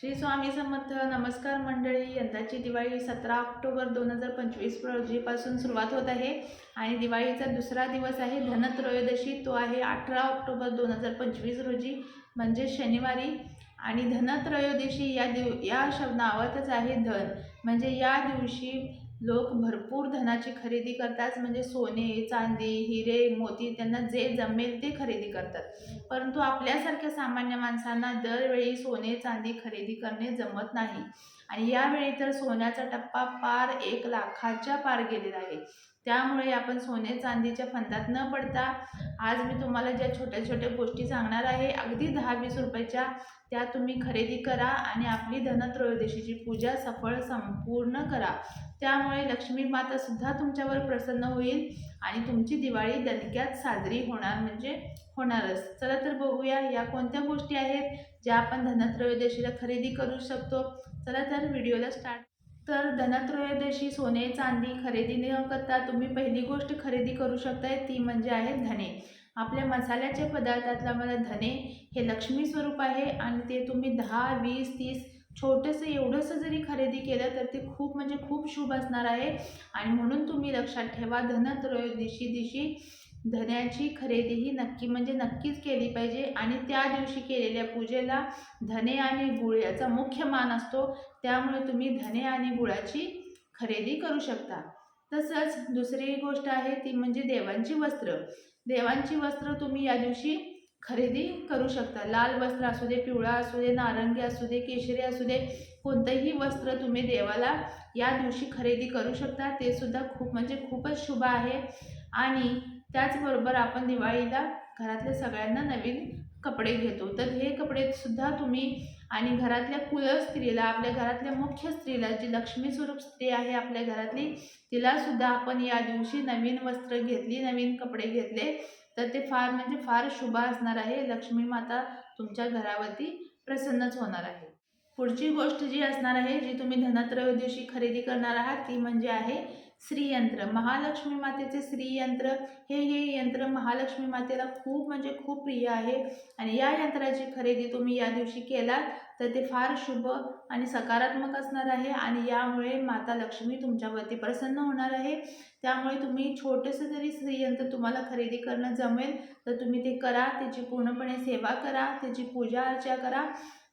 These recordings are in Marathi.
श्री स्वामी समर्थ नमस्कार मंडळी. यंदाची दिवाळी सतरा ऑक्टोबर दोन हजार पंचवीस रोजीपासून सुरुवात होत आहे आणि दिवाळीचा दुसरा दिवस आहे. धनत्रयोदशी. तो आहे अठरा ऑक्टोबर दोन हजार पंचवीस रोजी म्हणजे शनिवारी. आणि धनत्रयोदशी या दिव या शब्द नावातच आहे धन. म्हणजे या दिवशी लोक भरपूर धनाची खरेदी करतात म्हणजे सोने चांदी हिरे मोती त्यांना जे जमेल ते खरेदी करतात. परंतु आपल्यासारख्या सामान्य माणसांना दरवेळी सोने चांदी खरेदी करणे जमत नाही. आणि यावेळी तर सोन्याचा टप्पा पार एक लाखाच्या पार गेलेला आहे. त्यामुळे आपण सोने चांदीच्या फंदात न पडता आज मी तुम्हाला ज्या छोट्या छोट्या गोष्टी सांगणार आहे अगदी दहा वीस रुपयाच्या त्या तुम्ही खरेदी करा आणि आपली धनत्रयोदशीची पूजा सफळ संपूर्ण करा. त्यामुळे लक्ष्मी मातासुद्धा तुमच्यावर प्रसन्न होईल आणि तुमची दिवाळी दणक्यात साजरी होणार म्हणजे होणारच. चला तर बघूया या कोणत्या गोष्टी आहेत ज्या आपण धनत्रयोदशीला खरेदी करू शकतो. चला तर व्हिडिओला स्टार्ट तर धनत्रयोदशी सोने चांदी खरेदी न करता तुम्ही पहिली गोष्ट खरेदी करू शकताय ती म्हणजे आहे धने. आपल्या मसाल्याच्या पदार्थातला मला धने हे लक्ष्मी स्वरूप आहे आणि ते तुम्ही दहा वीस तीस छोटंसं एवढंसं जरी खरेदी केलं तर ते खूप म्हणजे खूप शुभ असणार आहे. आणि म्हणून तुम्ही लक्षात ठेवा धनत्रयोदशी दिवशी धन्याची खरेदी ही नक्की म्हणजे नक्कीच केली पाहिजे. आणि त्या दिवशी केलेल्या पूजेला धने आणि गुळ याचा मुख्य मान असतो. त्यामुळे तुम्ही धने आणि गुळाची खरेदी करू शकता. तसंच दुसरी गोष्ट आहे ती म्हणजे देवांची वस्त्र. देवांची वस्त्र तुम्ही या दिवशी खरेदी करू शकता. लाल वस्त्र असू दे पिवळा असू दे नारंगी असू दे केशरी असू दे कोणतंही वस्त्र तुम्ही देवाला या दिवशी खरेदी करू शकता. ते सुद्धा खूप म्हणजे खूपच शुभ आहे. आणि त्याचबरोबर आपण दिवाळीला घरातल्या सगळ्यांना नवीन कपडे घेतो. तर हे कपडे सुद्धा तुम्ही आणि घरातल्या कुल स्त्रीला आपल्या घरातल्या मुख्य स्त्रीला जी लक्ष्मी स्वरूप स्त्री आहे आपल्या घरातली तिला सुद्धा आपण या दिवशी नवीन वस्त्र घेतली नवीन कपडे घेतले तर ते फार म्हणजे फार शुभ असणार आहे. लक्ष्मी माता तुमच्या घरावरती प्रसन्नच होणार आहे. पुढची गोष्ट जी असणार आहे जी तुम्ही धनत्रयोदशी खरेदी करणार आहात ती म्हणजे आहे श्रीयंत्र महालक्ष्मी मातेचे श्रीयंत्र हे हे यंत्र महालक्ष्मी मातेला खूप म्हणजे खूप प्रिय आहे. आणि या यंत्राची खरेदी तुम्ही या दिवशी केलात तर ते फार शुभ आणि सकारात्मक असणार आहे आणि यामुळे माता लक्ष्मी तुमच्यावरती प्रसन्न होणार आहे. त्यामुळे तुम्ही छोटंसं जरी श्रीयंत्र तुम्हाला खरेदी करणं जमेल तर तुम्ही ते करा त्याची पूर्णपणे सेवा करा त्याची पूजा अर्चा करा.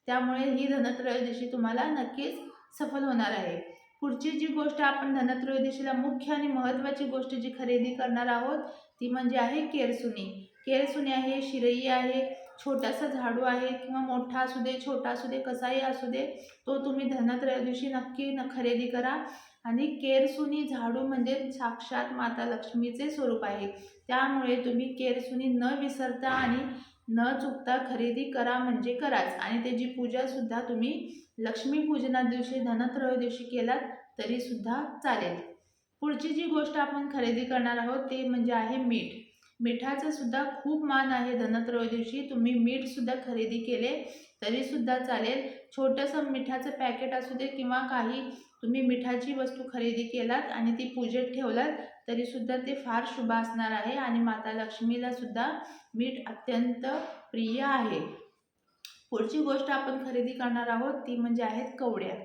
त्यामुळे ही धनत्रयोदशी तुम्हाला नक्कीच सफल होणार आहे. पुढची जी गोष्ट आपण धनत्रयोदशीला मुख्य आणि महत्त्वाची गोष्ट जी खरेदी करणार आहोत ती म्हणजे आहे केरसुनी. केरसुनी आहे शिरई आहे छोटासा झाडू आहे किंवा मोठा असू दे छोटा असू दे कसाही असू दे तो तुम्ही धनत्रयोदशी नक्की न खरेदी करा. आणि केरसुनी झाडू म्हणजे साक्षात माता लक्ष्मीचे स्वरूप आहे. त्यामुळे तुम्ही केरसुनी न विसरता आणि न चुकता खरेदी करा म्हणजे कराच. आणि त्याची पूजासुद्धा तुम्ही लक्ष्मीपूजना दिवशी धनत्रयोदशी केलात तरीसुद्धा चालेल. पुढची जी गोष्ट आपण खरेदी करणार आहोत ते म्हणजे आहे मीठ. मिठाचं सुद्धा खूप मान आहे धनत्रयोदशी. तुम्ही मीठसुद्धा खरेदी केले तरीसुद्धा चालेल. छोटंसं मिठाचं पॅकेट असू दे किंवा काही तुम्ही मिठाची वस्तू खरेदी केलात आणि ती पूजेत ठेवलात तरीसुद्धा ते फार शुभ असणार आहे आणि माता लक्ष्मीला सुद्धा मीठ अत्यंत प्रिय आहे. पुढची गोष्ट आपण खरेदी करणार आहोत ती म्हणजे आहेत कवड्या.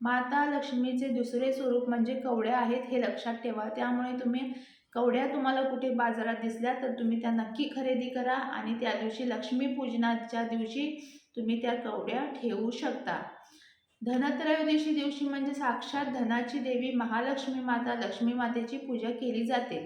माता लक्ष्मीचे दुसरे स्वरूप म्हणजे कवड्या आहेत हे लक्षात ठेवा. त्यामुळे तुम्ही कवड्या तुम्हाला कुठे बाजारात दिसल्या तर तुम्ही त्या नक्की खरेदी करा आणि त्या दिवशी लक्ष्मीपूजनाच्या दिवशी तुम्ही त्या कवड्या ठेवू शकता. धनत्रयोदशी दिवशी म्हणजे साक्षात धनाची देवी महालक्ष्मी माता लक्ष्मी मातेची पूजा केली जाते.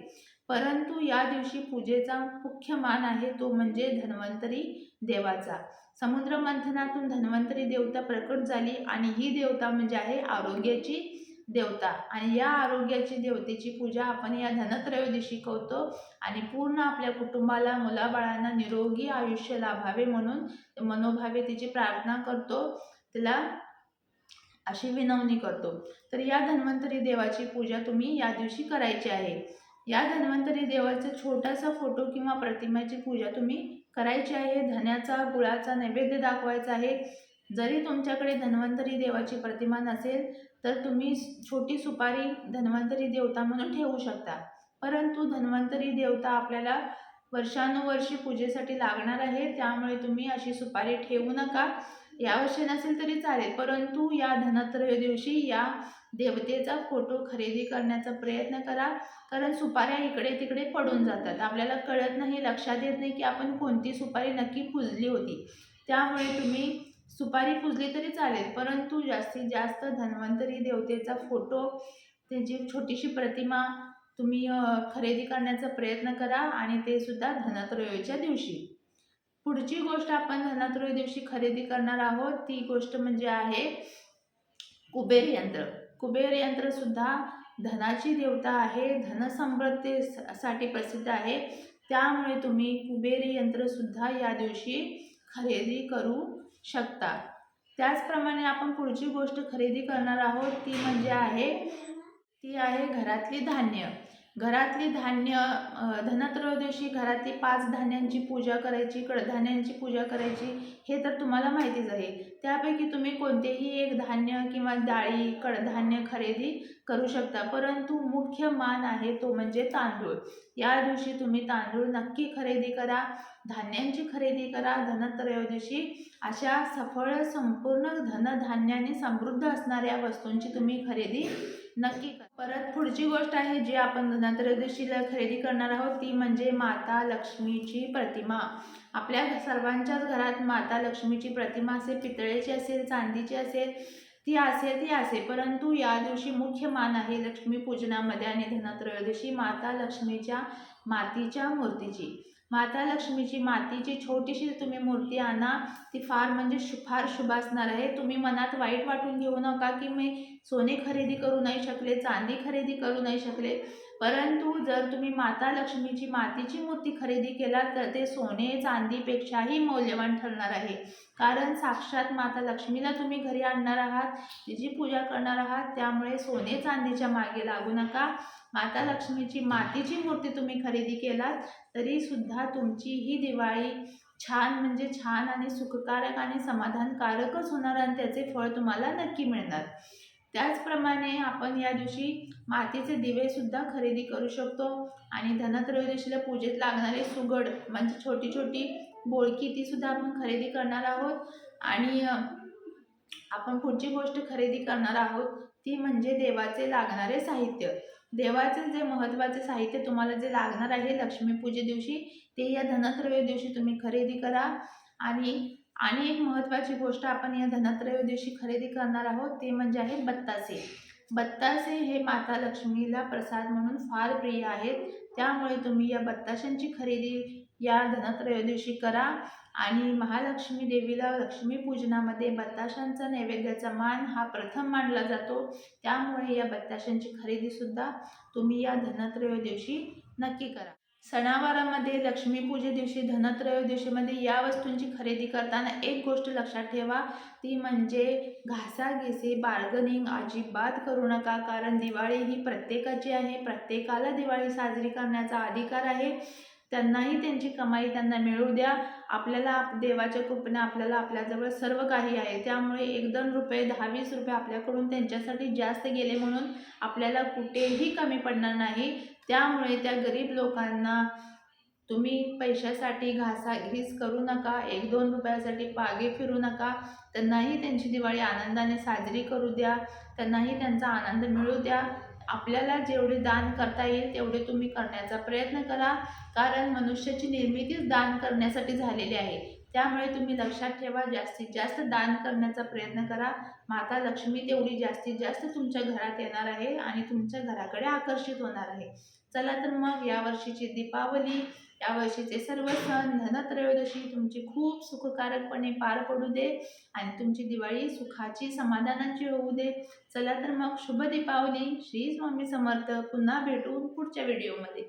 परंतु या दिवशी पूजेचा मुख्य मान आहे तो म्हणजे धन्वंतरी देवाचा. समुद्र मंथनातून धन्वंतरी देवता प्रकट झाली आणि ही देवता म्हणजे आहे आरोग्याची देवता. आणि या आरोग्याची देवतेची पूजा आपण या धनत्रयोदशी करतो आणि पूर्ण आपल्या कुटुंबाला मुलाबाळांना निरोगी आयुष्य लाभावे म्हणून मनोभावे तिची प्रार्थना करतो. तिला अशी विनवणी करतो. तर या धन्वंतरी देवाची पूजा तुम्ही या दिवशी करायची आहे. या धन्वंतरी देवाचा छोटासा फोटो किंवा प्रतिमेची पूजा तुम्ही करायची आहे. धन्याचा गुळाचा नैवेद्य दाखवायचा आहे. जरी तुमच्याकडे धन्वंतरी देवाची प्रतिमा नसेल तर तुम्ही छोटी सुपारी धन्वंतरी देवता म्हणून ठेवू शकता. परंतु धन्वंतरी देवता आपल्याला वर्षानुवर्षी पूजेसाठी लागणार आहे. त्यामुळे तुम्ही अशी सुपारी ठेवू नका. यावर्षी नसेल तरी चालेल. परंतु या धनत्रयो दिवशी या देवतेचा फोटो खरेदी करण्याचा प्रयत्न करा. कारण सुपाऱ्या इकडे तिकडे पडून जातात. आपल्याला कळत नाही लक्षात येत नाही की आपण कोणती सुपारी नक्की पुजली होती. त्यामुळे तुम्ही सुपारी पुजली तरी चालेल. परंतु जास्तीत जास्त धन्वंतरी देवतेचा फोटो त्यांची छोटीशी प्रतिमा तुम्ही खरेदी करण्याचा प्रयत्न करा आणि ते सुद्धा धनत्रयोच्या दिवशी. पुढची गोष्ट आपण धनात्रय दिवशी खरेदी करणार आहोत ती गोष्ट म्हणजे आहे कुबेर यंत्र. कुबेर यंत्र सुद्धा धनाची देवता आहे धनसमृद्धीसाठी प्रसिद्ध आहे. त्यामुळे तुम्ही कुबेर यंत्रसुद्धा या दिवशी खरेदी करू शकता. त्याचप्रमाणे आपण पुढची गोष्ट खरेदी करणार आहोत ती म्हणजे आहे ती आहे घरातली धान्य. घरातली धान्य धनत्रयोदशी घरातली पाच धान्यांची पूजा करायची कडधान्यांची पूजा करायची हे तर तुम्हाला माहितीच आहे. त्यापैकी तुम्ही कोणतेही एक धान्य किंवा डाळी कडधान्य खरेदी करू शकता. परंतु मुख्य मान आहे तो म्हणजे तांदूळ. या दिवशी तुम्ही तांदूळ नक्की खरेदी करा धान्यांची खरेदी करा धनत्रयोदशी अशा सफळ संपूर्ण धनधान्याने समृद्ध असणाऱ्या वस्तूंची तुम्ही खरेदी नक्की परत पुढची गोष्ट आहे जी आपण धनत्रयोदशीला खरेदी करणार आहोत ती म्हणजे माता लक्ष्मीची प्रतिमा. आपल्या सर्वांच्याच घरात माता लक्ष्मीची प्रतिमा असेल पितळेची असेल चांदीची असेल ती असेल ती असेल. परंतु या दिवशी मुख्य मान आहे लक्ष्मी पूजनामध्ये आणि धनत्रयोदशी माता लक्ष्मीच्या मातीच्या मूर्तीची. माता लक्ष्मीची मातीची छोटीशी तुम्ही मूर्ती आणा ती फार म्हणजे शु फार शुभ असणार आहे. तुम्ही मनात वाईट वाटून घेऊ नका की मी सोने खरेदी करू नाही शकले चांदी खरेदी करू नाही शकले. परंतु जर तुम्ही माता लक्ष्मीची मातीची मूर्ती खरेदी केलात तर ते सोने चांदीपेक्षाही मौल्यवान ठरणार आहे. कारण साक्षात माता लक्ष्मीला तुम्ही घरी आणणार आहात तिची पूजा करणार आहात त्यामुळे सोने चांदीच्या मागे लागू नका. माता लक्ष्मीची मातीची मूर्ती तुम्ही खरेदी केलात तरीसुद्धा तुमची ही दिवाळी छान म्हणजे छान आणि सुखकारक आणि समाधानकारकच होणार आणि त्याचे फळ तुम्हाला नक्की मिळणार. त्याचप्रमाणे आपण या दिवशी मातीचे दिवेसुद्धा खरेदी करू शकतो. आणि धनत्रयोदशीला पूजेत लागणारे सुगड म्हणजे छोटी छोटी बोळकी तीसुद्धा आपण खरेदी करणार आहोत. आणि आपण पुढची गोष्ट खरेदी करणार आहोत ती म्हणजे देवाचे लागणारे साहित्य. देवाचे जे महत्त्वाचे साहित्य तुम्हाला जे लागणार आहे लक्ष्मीपूजे दिवशी ते या धनत्रयो दिवशी तुम्ही खरेदी करा. आणि आणि एक महत्त्वाची गोष्ट आपण या धनत्रयो दिवशी खरेदी करणार आहोत ते म्हणजे आहे बत्तासे बत्तासे हे माता लक्ष्मीला प्रसाद म्हणून फार प्रिय आहेत. त्यामुळे तुम्ही या बत्ताशांची खरेदी या धनत्रयो दिवशी करा आणि महालक्ष्मी देवीला लक्ष्मीपूजनामध्ये बत्ताशांचा नैवेद्याचा मान हा प्रथम मानला जातो. त्यामुळे या बत्ताशांची खरेदीसुद्धा तुम्ही या धनत्रयो दिवशी नक्की करा. सणावारामध्ये लक्ष्मीपूजे दिवशी धनत्रयो दिवशीमध्ये या वस्तूंची खरेदी करताना एक गोष्ट लक्षात ठेवा. ती म्हणजे घासाघेसे बार्गनिंग अजिबात करू नका. कारण दिवाळी ही प्रत्येकाची आहे. प्रत्येकाला दिवाळी साजरी करण्याचा अधिकार आहे. त्यांनाही त्यांची कमाई त्यांना मिळू द्या. आपल्याला देवाच्या कृपेने आपल्याला आपल्याजवळ सर्व काही आहे. त्यामुळे एक दोन रुपये दहा वीस रुपये आपल्याकडून त्यांच्यासाठी जास्त गेले म्हणून आपल्याला कुठेही कमी पडणार नाही. त्यामुळे त्या गरीब लोकांना तुम्ही पैशासाठी घासाघीस करू नका. एक दोन रुपयासाठी पागे फिरू नका. त्यांनाही त्यांची दिवाळी आनंदाने साजरी करू द्या. त्यांनाही त्यांचा आनंद मिळू द्या. आपल्याला जेवढे दान करता येईल तेवढे तुम्ही करण्याचा प्रयत्न करा. कारण मनुष्याची निर्मितीच दान करण्यासाठी झालेली आहे. त्यामुळे तुम्ही लक्षात ठेवा जास्तीत जास्त दान करण्याचा प्रयत्न करा. माता लक्ष्मी तेवढी जास्तीत जास्त तुमच्या घरात येणार आहे आणि तुमच्या घराकडे आकर्षित होणार आहे. चला तर मग यावर्षीची दीपावली. यावर्षीचे सर्व सण धनत्रयोदशी तुमची खूप सुखकारकपणे पार पडू दे आणि तुमची दिवाळी सुखाची समाधानाची होऊ दे. चला तर मग शुभ दीपावली. श्री स्वामी समर्थ. पुन्हा भेटू पुढच्या व्हिडिओमध्ये.